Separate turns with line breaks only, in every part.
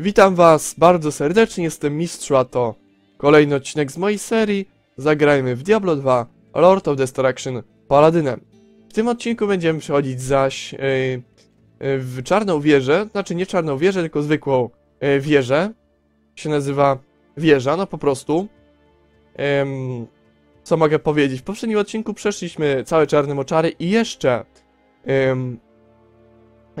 Witam was bardzo serdecznie, jestem Mistrz, a to kolejny odcinek z mojej serii Zagrajmy w Diablo 2 Lord of Destruction Paladynem. W tym odcinku będziemy przechodzić zaś yy, yy, w czarną wieżę, znaczy nie czarną wieżę, tylko zwykłą yy, wieżę. Się nazywa wieża, no po prostu. Co mogę powiedzieć? W poprzednim odcinku przeszliśmy całe czarne moczary i jeszcze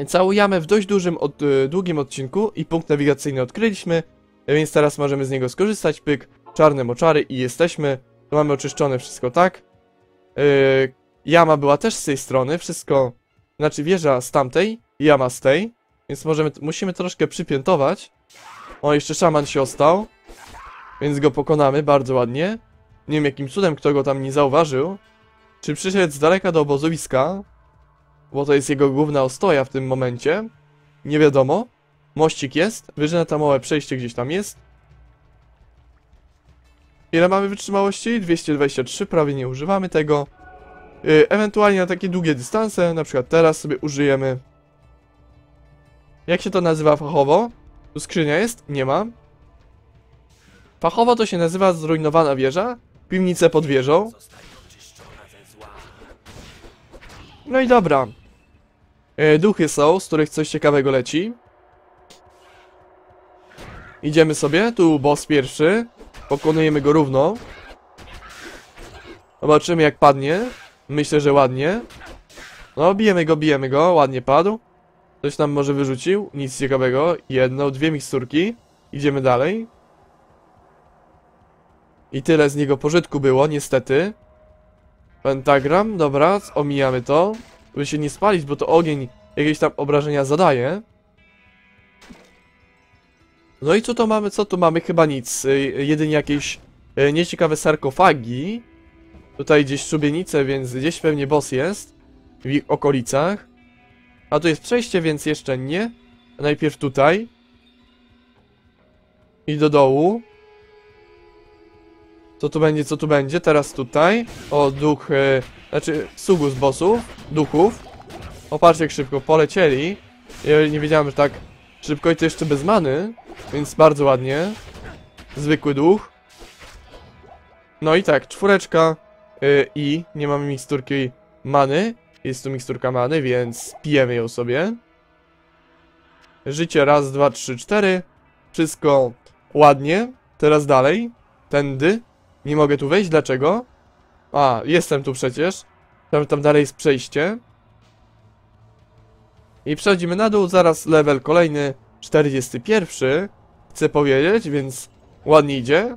całą jamę w dość dużym, od, y, długim odcinku i punkt nawigacyjny odkryliśmy, więc teraz możemy z niego skorzystać, pyk, czarne moczary i jesteśmy. Tu mamy oczyszczone wszystko tak. Yy, jama była też z tej strony, wszystko, znaczy wieża z tamtej, jama z tej, więc możemy, musimy troszkę przypiętować. O, jeszcze szaman się ostał, więc go pokonamy bardzo ładnie. Nie wiem jakim cudem kto go tam nie zauważył. Czy przyszedł z daleka do obozowiska, bo to jest jego główna ostoja w tym momencie. Nie wiadomo. Mościk jest, na to małe przejście gdzieś tam jest. Ile mamy wytrzymałości? 223, prawie nie używamy tego. Yy, ewentualnie na takie długie dystanse, na przykład teraz sobie użyjemy. Jak się to nazywa fachowo? Tu skrzynia jest? Nie ma. Fachowo to się nazywa zrujnowana wieża, piwnice pod wieżą. No i dobra. E, duchy są, z których coś ciekawego leci. Idziemy sobie, tu boss pierwszy. Pokonujemy go równo. Zobaczymy jak padnie. Myślę, że ładnie. No, bijemy go, bijemy go, ładnie padł. Coś nam może wyrzucił, nic ciekawego. Jedną, dwie miksturki. Idziemy dalej. I tyle z niego pożytku było, niestety. Pentagram, dobra, omijamy to. By się nie spalić, bo to ogień jakieś tam obrażenia zadaje. No i co to mamy? Co tu mamy? Chyba nic. Y, Jedynie jakieś y, nieciekawe sarkofagi. Tutaj gdzieś szubienice, więc gdzieś pewnie boss jest. W ich okolicach. A tu jest przejście, więc jeszcze nie. Najpierw tutaj. I do dołu. Co tu będzie, co tu będzie? Teraz tutaj. O, duch, e, znaczy sugus bossów, duchów. O, patrzcie jak szybko, polecieli. Ja nie wiedziałem, że tak szybko i to jeszcze bez many, więc bardzo ładnie. Zwykły duch. No i tak, czwóreczka e, i nie mamy miksturki many. Jest tu miksturka many, więc pijemy ją sobie. Życie raz, dwa, trzy, cztery. Wszystko ładnie. Teraz dalej. Tędy. Nie mogę tu wejść, dlaczego? A, jestem tu przecież. Tam, tam dalej jest przejście. I przechodzimy na dół, zaraz level kolejny, 41. Chcę powiedzieć, więc ładnie idzie.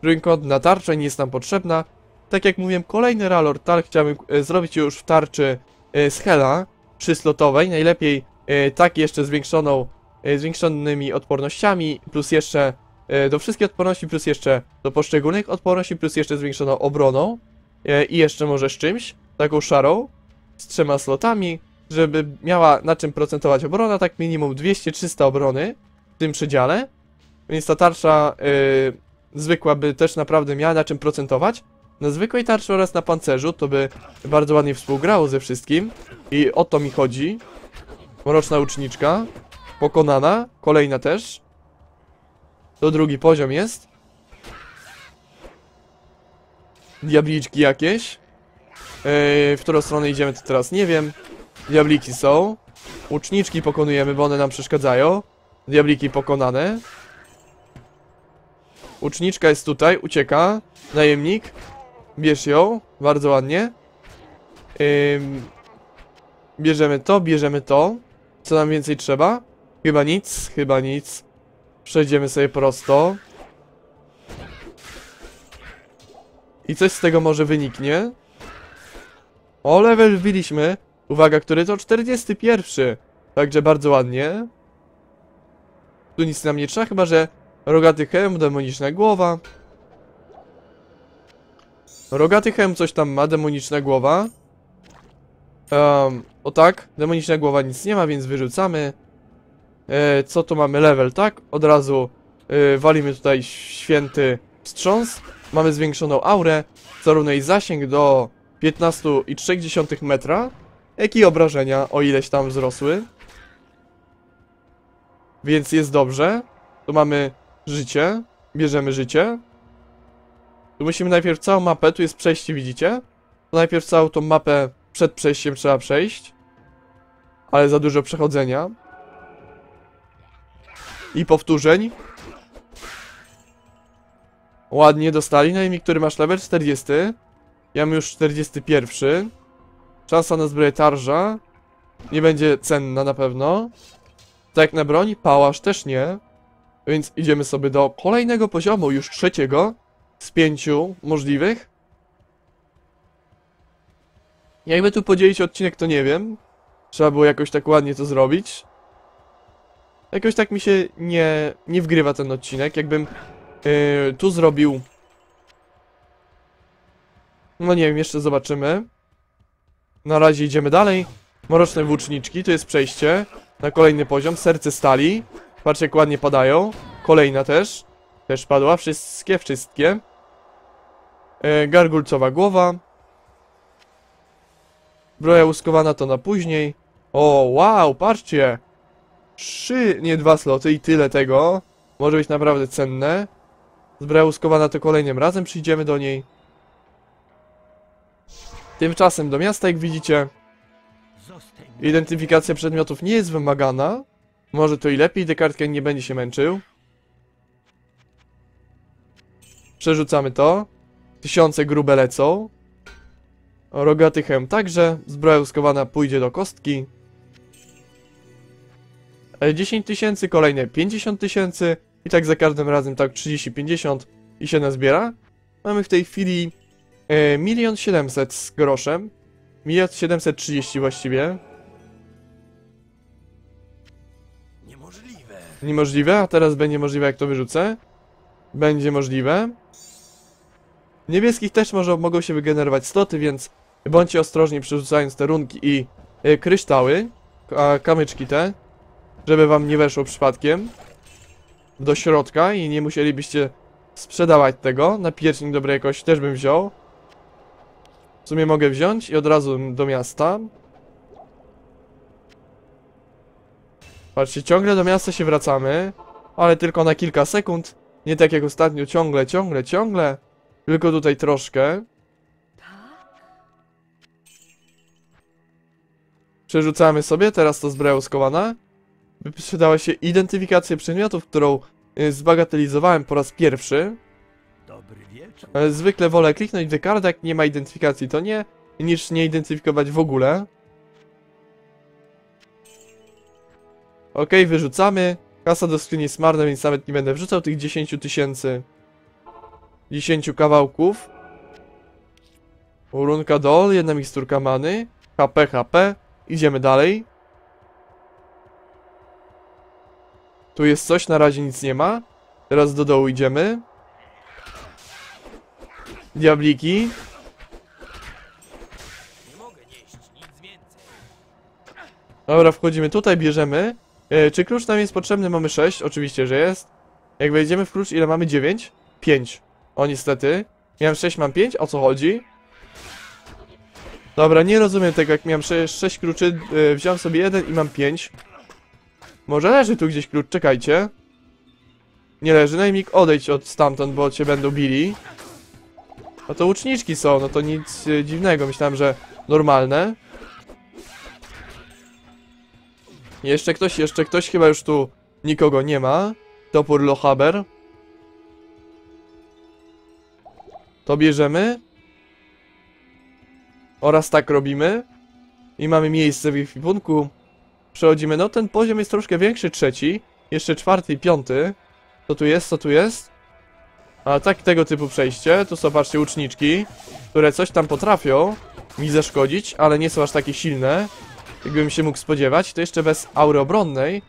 Trójkątna tarcza nie jest nam potrzebna. Tak jak mówiłem, kolejny Ralor Tal chciałbym e, zrobić już w tarczy e, z Hela, przyslotowej. Najlepiej e, tak jeszcze zwiększoną, e, zwiększonymi odpornościami, plus jeszcze do wszystkich odporności, plus jeszcze do poszczególnych odporności, plus jeszcze zwiększoną obroną e, i jeszcze może z czymś, taką szarą, z trzema slotami, żeby miała na czym procentować obrona, tak minimum 200-300 obrony w tym przedziale, więc ta tarcza e, zwykła by też naprawdę miała na czym procentować. Na zwykłej tarczy oraz na pancerzu to by bardzo ładnie współgrało ze wszystkim i o to mi chodzi. Mroczna uczniczka, pokonana, kolejna też. To drugi poziom jest. Diabliczki jakieś. W którą stronę idziemy to teraz nie wiem. Diabliki są. Łuczniczki pokonujemy, bo one nam przeszkadzają. Diabliki pokonane. Łuczniczka jest tutaj, ucieka. Najemnik. Bierz ją, bardzo ładnie. Ym, bierzemy to, bierzemy to. Co nam więcej trzeba? Chyba nic, chyba nic. Przejdziemy sobie prosto. I coś z tego może wyniknie. O, level wbiliśmy. Uwaga, który to 41. Także bardzo ładnie. Tu nic nam nie trzeba, chyba że rogaty hełm, demoniczna głowa. Rogaty hełm coś tam ma, demoniczna głowa. Um, o tak, demoniczna głowa nic nie ma, więc wyrzucamy. E, co tu mamy? Level, tak? Od razu e, walimy tutaj święty wstrząs. Mamy zwiększoną aurę, zarówno jej zasięg do 15,3 metra, jak i obrażenia, o ileś tam wzrosły. Więc jest dobrze. Tu mamy życie. Bierzemy życie. Tu musimy najpierw całą mapę, tu jest przejście, widzicie? To najpierw całą tą mapę przed przejściem trzeba przejść. Ale za dużo przechodzenia. I powtórzeń. Ładnie dostali. No i mi, który masz level 40. Ja mam już 41. Szansa na zbroję tarża. Nie będzie cenna na pewno. Tak na broni, pałasz też nie. Więc idziemy sobie do kolejnego poziomu, już trzeciego. Z pięciu możliwych. Jakby tu podzielić odcinek, to nie wiem. Trzeba było jakoś tak ładnie to zrobić. Jakoś tak mi się nie, nie wgrywa ten odcinek. Jakbym yy, tu zrobił... No nie wiem, jeszcze zobaczymy. Na razie idziemy dalej. Mroczne włóczniczki, to jest przejście na kolejny poziom. Serce stali. Patrzcie jak ładnie padają. Kolejna też. Też padła. Wszystkie, wszystkie. E, gargulcowa głowa. Broja łuskowana to na później. O, wow, patrzcie. Trzy, nie dwa sloty i tyle tego. Może być naprawdę cenne. Zbroja łuskowana to kolejnym razem przyjdziemy do niej. Tymczasem do miasta, jak widzicie, identyfikacja przedmiotów nie jest wymagana. Może to i lepiej, Descartes nie będzie się męczył. Przerzucamy to. Tysiące grube lecą. Rogaty hełm także. Zbroja łuskowana pójdzie do kostki. E, 10 tysięcy, kolejne 50 tysięcy. I tak za każdym razem tak 30-50 i się nazbiera. Mamy w tej chwili e, 1 700 z groszem. 1 730 właściwie.
Niemożliwe.
Niemożliwe, a teraz będzie możliwe jak to wyrzucę. Będzie możliwe. Niebieskich też może, mogą się wygenerować sloty, więc bądźcie ostrożni przerzucając te runki i y, kryształy, a, kamyczki te, żeby wam nie weszło przypadkiem do środka i nie musielibyście sprzedawać tego. Napiecznik dobrej jakości też bym wziął. W sumie mogę wziąć i od razu do miasta. Patrzcie, ciągle do miasta się wracamy, ale tylko na kilka sekund. Nie tak jak ostatnio, ciągle, ciągle, ciągle. Tylko tutaj troszkę. Przerzucamy sobie, teraz to zbroja uskowana. By przydała się identyfikacja przedmiotów, którą y, zbagatelizowałem po raz pierwszy.
Dobry wieczór.
Ale zwykle wolę kliknąć w Descartes, jak nie ma identyfikacji, to nie, niż nie identyfikować w ogóle. Okej, wyrzucamy. Kasa do skrzyni jest marna, więc nawet nie będę wrzucał tych 10 tysięcy. 10 kawałków. Urunka dol, jedna miksturka many. HP, HP. Idziemy dalej. Tu jest coś, na razie nic nie ma. Teraz do dołu idziemy. Diabliki. Dobra, wchodzimy tutaj, bierzemy. E, czy klucz nam jest potrzebny? Mamy 6, oczywiście, że jest. Jak wejdziemy w klucz, ile mamy? 9? 5. O, niestety. Miałem 6, mam 5? O co chodzi? Dobra, nie rozumiem tego, jak miałem 6, 6 kluczy, e, wziąłem sobie jeden i mam 5. Może leży tu gdzieś klucz, czekajcie. Nie leży, najmik odejdź od stamtąd, bo cię będą bili. No to łuczniczki są, no to nic e, dziwnego, myślałem, że normalne. Jeszcze ktoś, jeszcze ktoś, chyba już tu nikogo nie ma. Topór Lohaber. To bierzemy. Oraz tak robimy. I mamy miejsce w ekwipunku. Przechodzimy, no ten poziom jest troszkę większy, trzeci. Jeszcze czwarty i piąty. Co tu jest, co tu jest? A tak tego typu przejście. Tu są, patrzcie, łuczniczki, które coś tam potrafią mi zaszkodzić, ale nie są aż takie silne jakbym się mógł spodziewać. To jeszcze bez aury obronnej,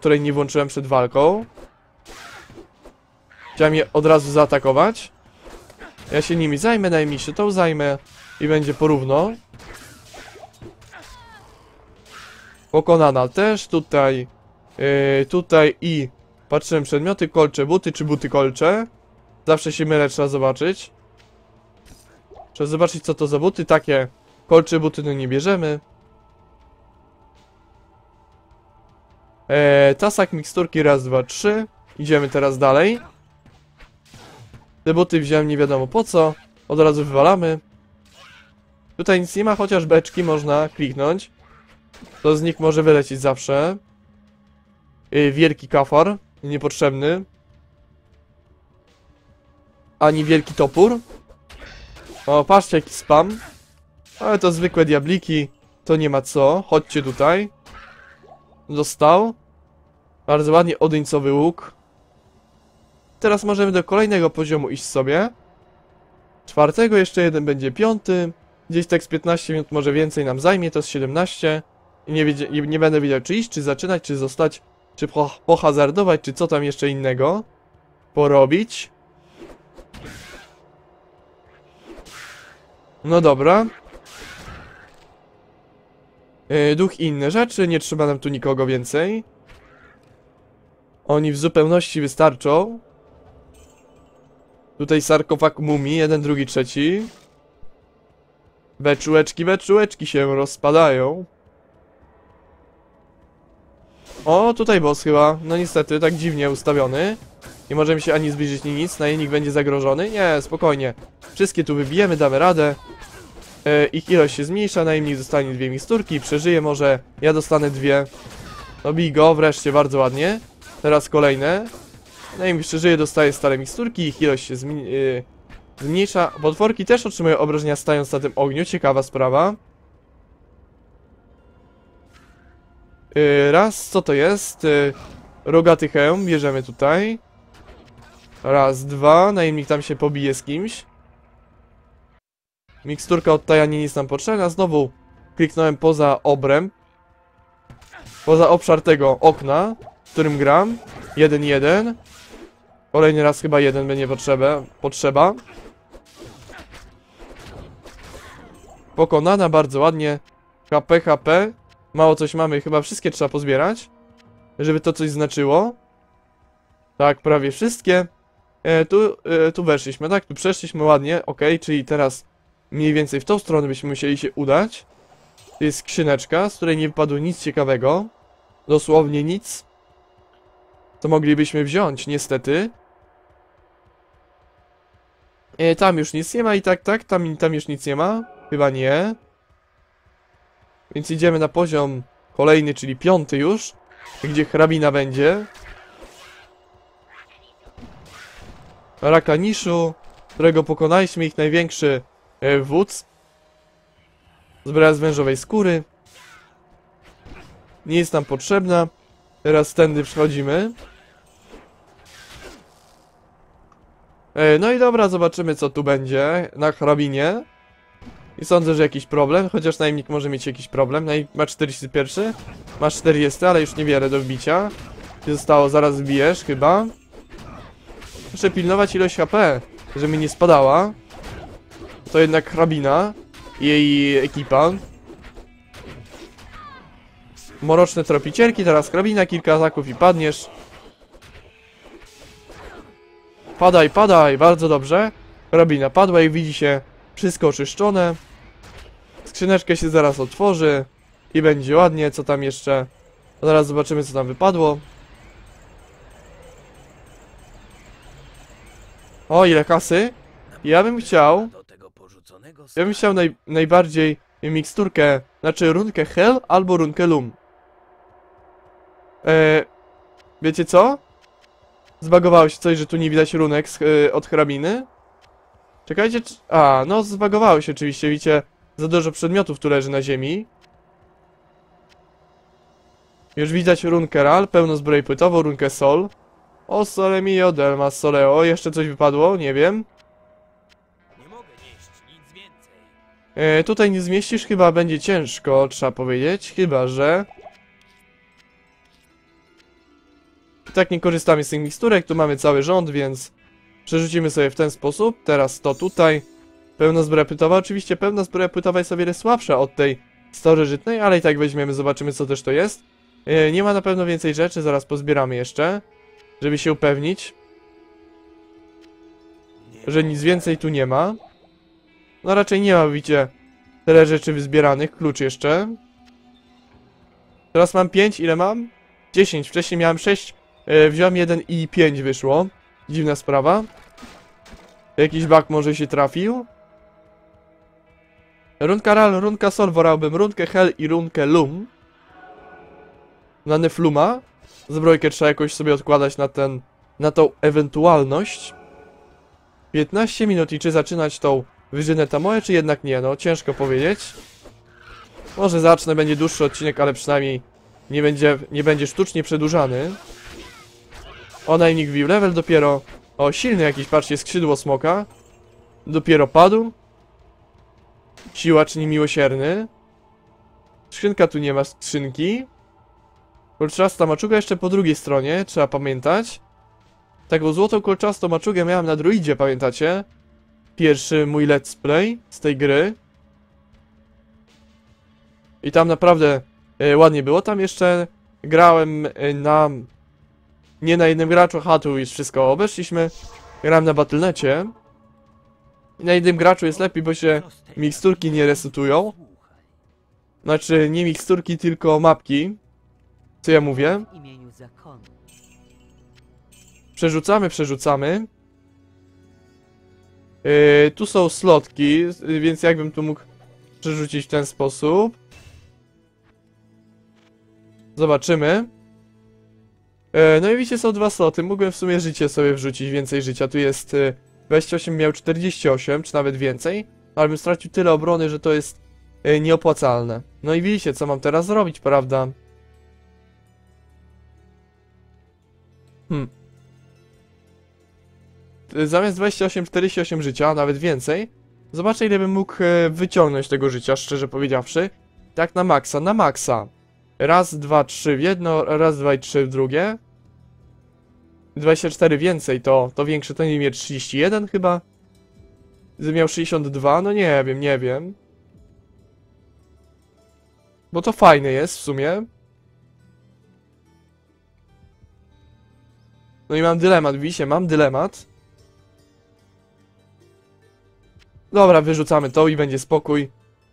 której nie włączyłem przed walką. Chciałem je od razu zaatakować. Ja się nimi zajmę, najmniej się tą zajmę i będzie porówno. Pokonana też, tutaj, yy, tutaj i patrzyłem przedmioty, kolcze, buty, czy buty kolcze. Zawsze się mylę, trzeba zobaczyć. Trzeba zobaczyć co to za buty, takie kolcze, buty no nie bierzemy. E, tasak miksturki raz, dwa, trzy. Idziemy teraz dalej. Te buty wziąłem nie wiadomo po co. Od razu wywalamy. Tutaj nic nie ma, chociaż beczki można kliknąć. To z nich może wylecieć zawsze. Yy, wielki kafar, niepotrzebny. Ani wielki topór. O, patrzcie jaki spam. Ale to zwykłe diabliki. To nie ma co. Chodźcie tutaj. Dostał. Bardzo ładnie odyńcowy łuk. Teraz możemy do kolejnego poziomu iść sobie. Czwartego jeszcze jeden będzie piąty. Gdzieś tak z 15 minut może więcej nam zajmie, to z 17. Nie, nie, nie będę wiedział czy iść, czy zaczynać, czy zostać, czy po, pohazardować, czy co tam jeszcze innego porobić. No dobra. Yy, duch i inne rzeczy, nie trzeba nam tu nikogo więcej. Oni w zupełności wystarczą. Tutaj sarkofag mumii, jeden, drugi, trzeci. Beczułeczki, beczułeczki się rozpadają. O, tutaj boss chyba. No niestety, tak dziwnie ustawiony. Nie możemy się ani zbliżyć, ni nic. Najemnik będzie zagrożony. Nie, spokojnie. Wszystkie tu wybijemy, damy radę. E, ich ilość się zmniejsza, najemnik dostanie dwie miksturki, przeżyje może. Ja dostanę dwie. No bij go, wreszcie, bardzo ładnie. Teraz kolejne. Najemnik przeżyje, dostaje stare miksturki, ich ilość się y zmniejsza. Potworki też otrzymują obrażenia stając na tym ogniu, ciekawa sprawa. Y, raz, co to jest? Y, rogaty hełm, bierzemy tutaj. Raz, dwa, najemnik tam się pobije z kimś. Miksturka odtajania nie jest nam potrzebna, znowu kliknąłem poza obręb. Poza obszar tego okna, w którym gram. 1-1. Kolejny raz chyba jeden będzie potrzeba. potrzeba. Pokonana bardzo ładnie. HP, HP. Mało coś mamy, chyba wszystkie trzeba pozbierać. Żeby to coś znaczyło. Tak, prawie wszystkie. E, tu, e, tu weszliśmy, tak? Tu przeszliśmy ładnie, ok, czyli teraz mniej więcej w tą stronę byśmy musieli się udać. To jest skrzyneczka, z której nie wypadło nic ciekawego. Dosłownie nic. To moglibyśmy wziąć, niestety. E, tam już nic nie ma i tak, tak, tam, tam już nic nie ma. Chyba nie. Więc idziemy na poziom kolejny, czyli piąty już. Gdzie hrabina będzie. Rakaniszu, którego pokonaliśmy, ich największy e, wódz. Zbroja z wężowej skóry. Nie jest nam potrzebna. Teraz tędy przechodzimy. E, no i dobra, zobaczymy co tu będzie na hrabinie. I sądzę, że jakiś problem, chociaż najemnik może mieć jakiś problem. Najemnik ma 41, masz 40, ale już niewiele do wbicia. Ci Zostało, zaraz wbijesz chyba. Muszę pilnować ilość HP, żeby nie spadała. To jednak hrabina i jej ekipa. Moroczne tropicielki, teraz hrabina, kilka ataków i padniesz. Padaj, padaj, bardzo dobrze. Hrabina padła i widzi się wszystko oczyszczone. Skrzyneczkę się zaraz otworzy i będzie ładnie, co tam jeszcze. Zaraz zobaczymy, co tam wypadło. O, ile kasy? Ja bym chciał, ja bym chciał naj, najbardziej miksturkę, znaczy runkę Hell albo runkę Lum. Eee, wiecie co? Zbagowało się coś, że tu nie widać runek z, e, od hrabiny. Czekajcie. A, no zbagowało się oczywiście, widzicie, za dużo przedmiotów tu leży na ziemi. Już widać runkę Ral, pełno zbroi płytową, runkę Sol. O sole mio delma soleo, jeszcze coś wypadło, nie wiem. E, tutaj nie zmieścisz, chyba będzie ciężko, trzeba powiedzieć, chyba że... Tak nie korzystamy z tych miksturek, tu mamy cały rząd, więc przerzucimy sobie w ten sposób. Teraz to tutaj. Pełna zbroja płytowa, oczywiście pełna zbroja płytowa jest o wiele słabsza od tej starożytnej, ale i tak weźmiemy, zobaczymy co też to jest. E, nie ma na pewno więcej rzeczy, zaraz pozbieramy jeszcze, żeby się upewnić, że nic więcej tu nie ma. No raczej nie ma, widzicie, tyle rzeczy wyzbieranych, klucz jeszcze. Teraz mam 5, ile mam? 10. Wcześniej miałem 6, e, wziąłem 1 i 5 wyszło. Dziwna sprawa. Jakiś bug może się trafił. Runka Ral, runka Sol, wolałbym runkę Hel i runkę Lum. Na Nefluma. Zbrojkę trzeba jakoś sobie odkładać na ten, na tą ewentualność. 15 minut i czy zaczynać tą wyżynę Tamoe, czy jednak nie? No, ciężko powiedzieć. Może zacznę, będzie dłuższy odcinek, ale przynajmniej nie będzie, nie będzie sztucznie przedłużany. O, najemnik wbił level dopiero. O, silny jakiś, patrzcie, skrzydło smoka. Dopiero padł. Siła czyni miłosierny. Skrzynka tu nie ma skrzynki. Kolczasta maczuga jeszcze po drugiej stronie, trzeba pamiętać. Taką złotą kolczastą maczugę miałem na druidzie, pamiętacie? Pierwszy mój let's play z tej gry. I tam naprawdę e, ładnie było. Tam jeszcze grałem e, na... Nie na jednym graczu, aha, tu już wszystko obeszliśmy. Grałem na Battle.necie. Na jednym graczu jest lepiej, bo się miksturki nie resetują. Znaczy, nie miksturki, tylko mapki. Co ja mówię? Przerzucamy, przerzucamy. Yy, tu są slotki, więc jakbym tu mógł przerzucić w ten sposób. Zobaczymy. Yy, no i widzicie, są dwa sloty. Mógłbym w sumie życie sobie wrzucić, więcej życia. Tu jest yy, 28, miał 48, czy nawet więcej. Ale bym stracił tyle obrony, że to jest yy, nieopłacalne. No i widzicie, co mam teraz zrobić, prawda? Hmm. zamiast 28, 48 życia, a nawet więcej, zobaczę ile bym mógł e, wyciągnąć tego życia, szczerze powiedziawszy. Tak na maksa, na maksa. Raz, dwa, trzy w jedno, raz, dwa i trzy w drugie. 24 więcej to, to większe to nie wiem, 31 chyba. Miał 62, no nie wiem, nie wiem. Bo to fajne jest w sumie. No i mam dylemat, widzicie, mam dylemat. Dobra, wyrzucamy to i będzie spokój.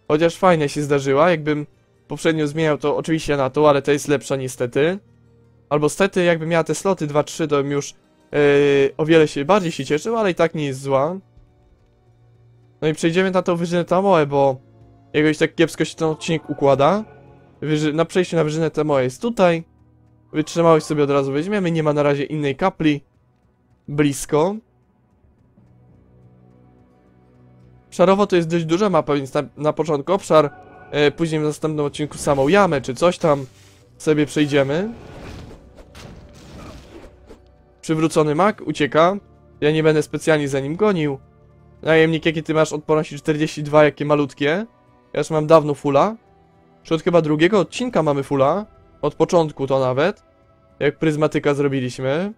Chociaż fajnie się zdarzyła, jakbym poprzednio zmieniał to oczywiście na to, ale to jest lepsza niestety. Albo stety, jakbym miała te sloty 2-3, to bym już yy, o wiele się bardziej się cieszył, ale i tak nie jest zła. No i przejdziemy na tą wyżynę Tamoe, bo jakoś tak kiepsko się ten odcinek układa. Wyży na przejście na wyżynę Tamoe jest tutaj. Wytrzymałość sobie od razu weźmiemy, nie ma na razie innej kapli. Blisko. Obszarowo to jest dość duża mapa, więc na, na początku obszar, e, później w następnym odcinku samą jamę, czy coś tam sobie przejdziemy. Przywrócony mak ucieka. Ja nie będę specjalnie za nim gonił. Najemnik, jakie ty masz odporności 42, jakie malutkie. Ja już mam dawno fulla. Już chyba drugiego odcinka mamy fulla. Od początku to nawet. Jak pryzmatyka zrobiliśmy.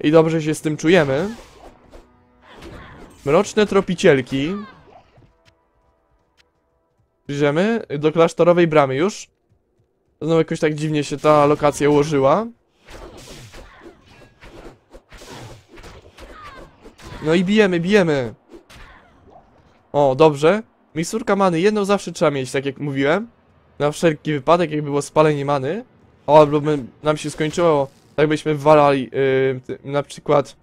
I dobrze się z tym czujemy. Mroczne tropicielki. Bierzemy do klasztorowej bramy już. Znowu jakoś tak dziwnie się ta lokacja ułożyła. No i bijemy, bijemy. O, dobrze. Miksturka many, jedną zawsze trzeba mieć, tak jak mówiłem. Na wszelki wypadek, jak było spalenie many. O, albo by nam się skończyło, tak byśmy walali, yy, na przykład,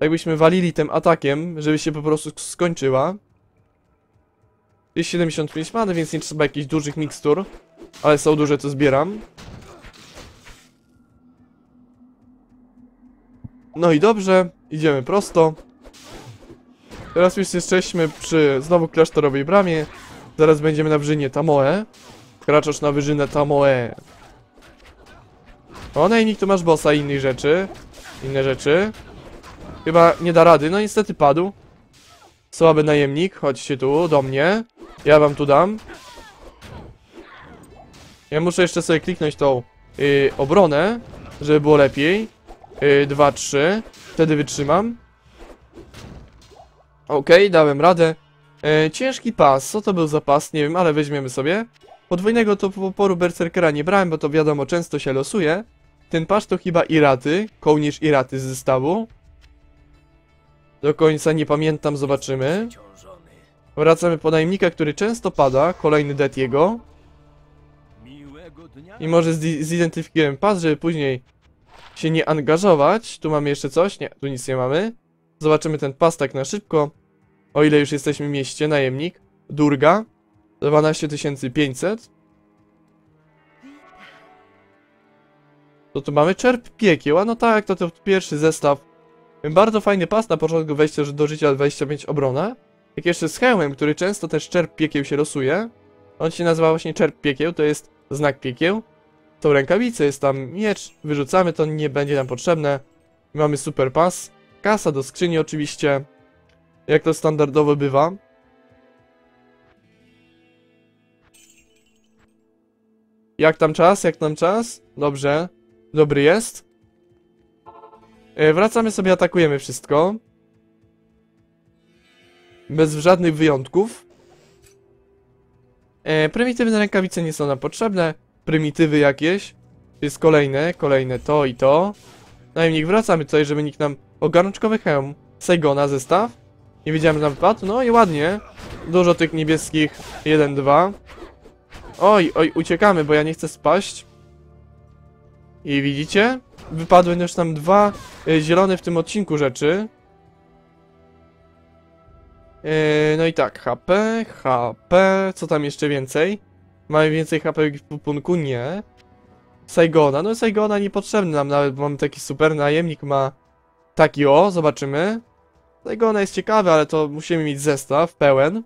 jakbyśmy walili tym atakiem, żeby się po prostu skończyła. Jest 75 many, więc nie trzeba jakichś dużych mikstur, ale są duże, to zbieram. No i dobrze, idziemy prosto. Teraz już jesteśmy przy znowu klasztorowej bramie. Zaraz będziemy na wyżynie Tamoe. Wkraczasz na wyżynę Tamoe. O, najemnik to masz bossa i innych rzeczy. Inne rzeczy. Chyba nie da rady. No niestety padł. Słaby najemnik. Chodźcie tu, do mnie. Ja wam tu dam. Ja muszę jeszcze sobie kliknąć tą yy, obronę, żeby było lepiej. Yy, 2, 3. Wtedy wytrzymam. Okej, dałem radę. E, ciężki pas, co to był za pas? Nie wiem, ale weźmiemy sobie. Podwójnego to oporu berserkera nie brałem, bo to wiadomo, często się losuje. Ten pas to chyba Iraty, kołnierz Iraty z zestawu. Do końca nie pamiętam, zobaczymy. Wracamy po najemnika, który często pada, kolejny det jego. I może zi- zidentyfikujemy pas, żeby później się nie angażować. Tu mamy jeszcze coś? Nie, tu nic nie mamy. Zobaczymy ten pas tak na szybko. O ile już jesteśmy w mieście, najemnik. Durga. 12500. To tu mamy czerp piekieł, a no tak, to to pierwszy zestaw. Bardzo fajny pas na początku wejścia do życia 25 obrona. Jak jeszcze z hełmem, który często też czerp piekieł się losuje. On się nazywa właśnie czerp piekieł, to jest znak piekieł. Są rękawice, jest tam miecz, wyrzucamy to, nie będzie nam potrzebne. Mamy super pas. Kasa do skrzyni oczywiście. Jak to standardowo bywa. Jak tam czas? Jak tam czas? Dobrze. Dobry jest. E, wracamy sobie, atakujemy wszystko. Bez żadnych wyjątków. E, prymitywne rękawice nie są nam potrzebne. Prymitywy jakieś. Jest kolejne, kolejne to i to. Najemnik wracamy tutaj, żeby nikt nam... O, hełm. Saigona zestaw. Nie wiedziałem, że nam. No i ładnie. Dużo tych niebieskich. 1, 2. Oj, oj, uciekamy, bo ja nie chcę spaść. I widzicie? Wypadły już nam dwa e, zielone w tym odcinku rzeczy. E, no i tak, HP, HP, co tam jeszcze więcej? Mamy więcej HP w pupunku? Nie. Saigona, no Saigona niepotrzebny nam nawet, bo mamy taki super najemnik, ma taki o, zobaczymy. Saigona jest ciekawy, ale to musimy mieć zestaw pełen.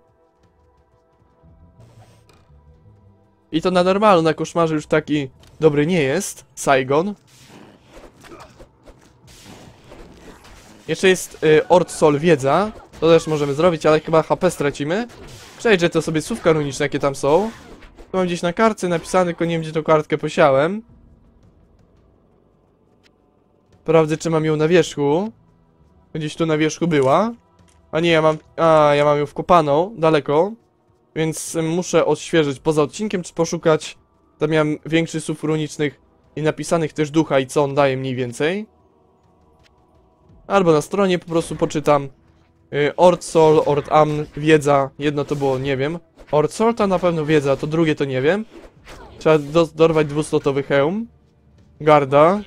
I to na normalu, na koszmarze już taki dobry nie jest. Saigon. Jeszcze jest y, Ort Sol Wiedza. To też możemy zrobić, ale chyba HP stracimy. Przejrzę to sobie słówka runiczne, jakie tam są. Tu mam gdzieś na kartce napisane, tylko nie wiem, gdzie tą kartkę posiałem. Sprawdzę, czy mam ją na wierzchu. Gdzieś tu na wierzchu była. A nie, ja mam... A, ja mam ją wkopaną, daleko. Więc muszę odświeżyć poza odcinkiem, czy poszukać. Tam miałem większy słów runicznych i napisanych też ducha i co on daje mniej więcej. Albo na stronie po prostu poczytam. Y, Ort Sol, Ort Amn, wiedza. Jedno to było, nie wiem. To na pewno wiedza, to drugie to nie wiem. Trzeba do, dorwać dwuslotowy hełm. Garda.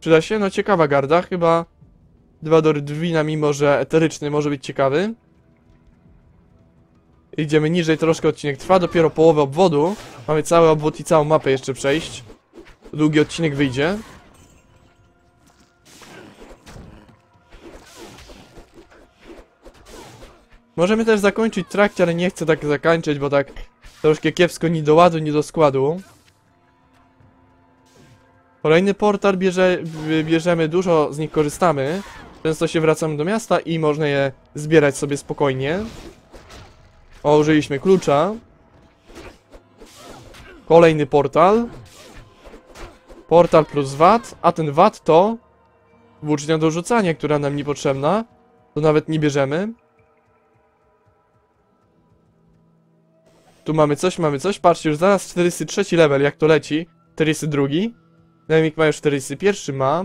Przyda się? No ciekawa garda, chyba dwa do drwina, mimo że eteryczny może być ciekawy. Idziemy niżej, troszkę odcinek trwa, dopiero połowę obwodu. Mamy cały obwód i całą mapę jeszcze przejść. Długi odcinek wyjdzie. Możemy też zakończyć trakcie, ale nie chcę tak zakończyć, bo tak troszkę kiepsko ni do ładu, ni do składu. Kolejny portal bierze, bierzemy, dużo z nich korzystamy. Często się wracamy do miasta i można je zbierać sobie spokojnie. O, użyliśmy klucza. Kolejny portal. Portal plus VAT, a ten VAT to włócznia do rzucania, która nam niepotrzebna. To nawet nie bierzemy. Tu mamy coś, mamy coś. Patrzcie, już zaraz 43 level, jak to leci. 42. Dynamic ma już 41 ma.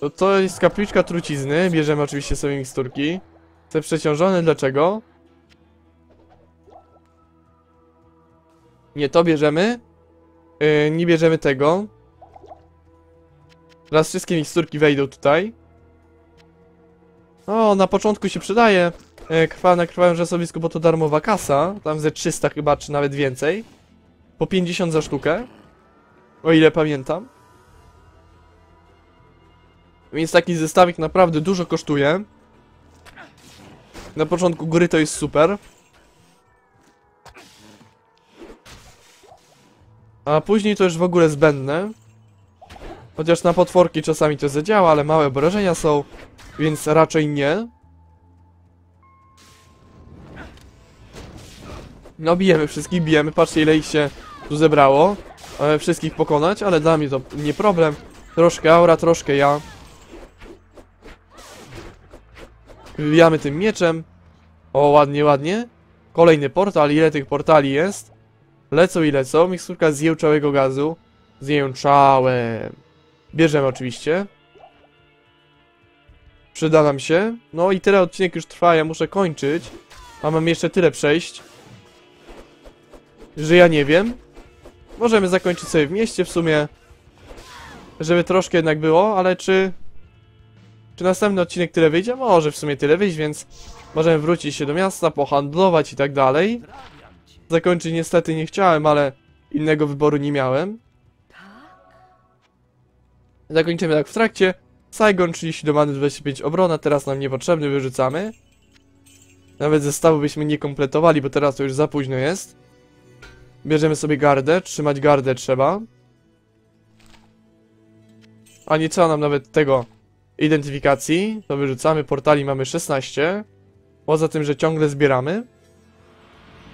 To, to jest kapliczka trucizny. Bierzemy oczywiście sobie miksturki. Te przeciążone, dlaczego? Nie, to bierzemy. Yy, nie bierzemy tego. Teraz wszystkie miksturki wejdą tutaj. O, na początku się przydaje. Yy, krwa na krwawym rzesowisku, bo to darmowa kasa. Tam ze 300 chyba, czy nawet więcej. Po 50 za sztukę. O ile pamiętam. Więc taki zestawik naprawdę dużo kosztuje. Na początku góry to jest super. A później to już w ogóle zbędne. Chociaż na potworki czasami to zadziała, ale małe obrażenia są, więc raczej nie. No bijemy wszystkich, bijemy, patrzcie ile ich się tu zebrało. E, wszystkich pokonać, ale dla mnie to nie problem. Troszkę aura, troszkę ja. Wybijamy tym mieczem. O, ładnie, ładnie. Kolejny portal, ile tych portali jest? Lecą i lecą. Miksturka zjełczałego gazu. Zjełczałem. Bierzemy oczywiście. Przyda nam się. No i tyle odcinek już trwa, ja muszę kończyć. A mam jeszcze tyle przejść, że ja nie wiem. Możemy zakończyć sobie w mieście w sumie, żeby troszkę jednak było, ale czy... Czy następny odcinek tyle wyjdzie? Może w sumie tyle wyjść, więc możemy wrócić się do miasta, pohandlować i tak dalej. Zakończyć niestety nie chciałem, ale innego wyboru nie miałem. Zakończymy tak w trakcie. Saigon 30 do many 25 obrona, teraz nam niepotrzebny, wyrzucamy. Nawet zestawu byśmy nie kompletowali, bo teraz to już za późno jest. Bierzemy sobie gardę, trzymać gardę trzeba. A nie trzeba nam nawet tego identyfikacji, to wyrzucamy, portali mamy 16. Poza tym, że ciągle zbieramy.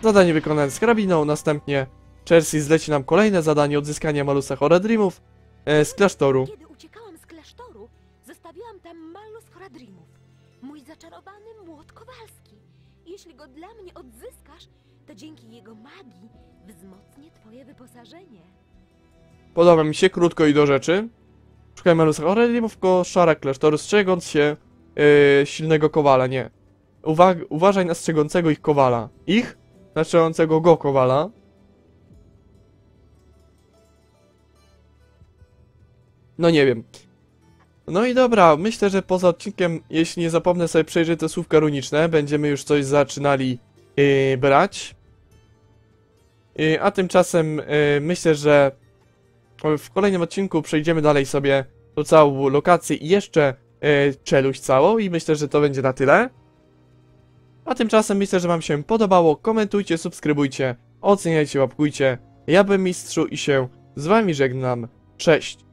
Zadanie wykonane z karabiną, następnie Chelsea zleci nam kolejne zadanie odzyskania Malusa Horadrimów e, z klasztoru.
Jeśli go dla mnie odzyskasz, to dzięki jego magii wzmocnię twoje wyposażenie.
Podoba mi się, krótko i do rzeczy. Szukaj Malusa Horadrimów koło szara klasztoru, strzegąc się e, silnego kowala, nie. Uwag uważaj na strzegącego ich kowala. Ich? Na strzegącego go kowala. No nie wiem. No i dobra, myślę, że poza odcinkiem, jeśli nie zapomnę sobie przejrzeć te słówka runiczne, będziemy już coś zaczynali yy, brać. Yy, a tymczasem yy, myślę, że w kolejnym odcinku przejdziemy dalej sobie tą całą lokację i jeszcze yy, czeluść całą i myślę, że to będzie na tyle. A tymczasem myślę, że wam się podobało, komentujcie, subskrybujcie, oceniajcie, łapkujcie. Ja byłem Mistrzu i się z wami żegnam. Cześć!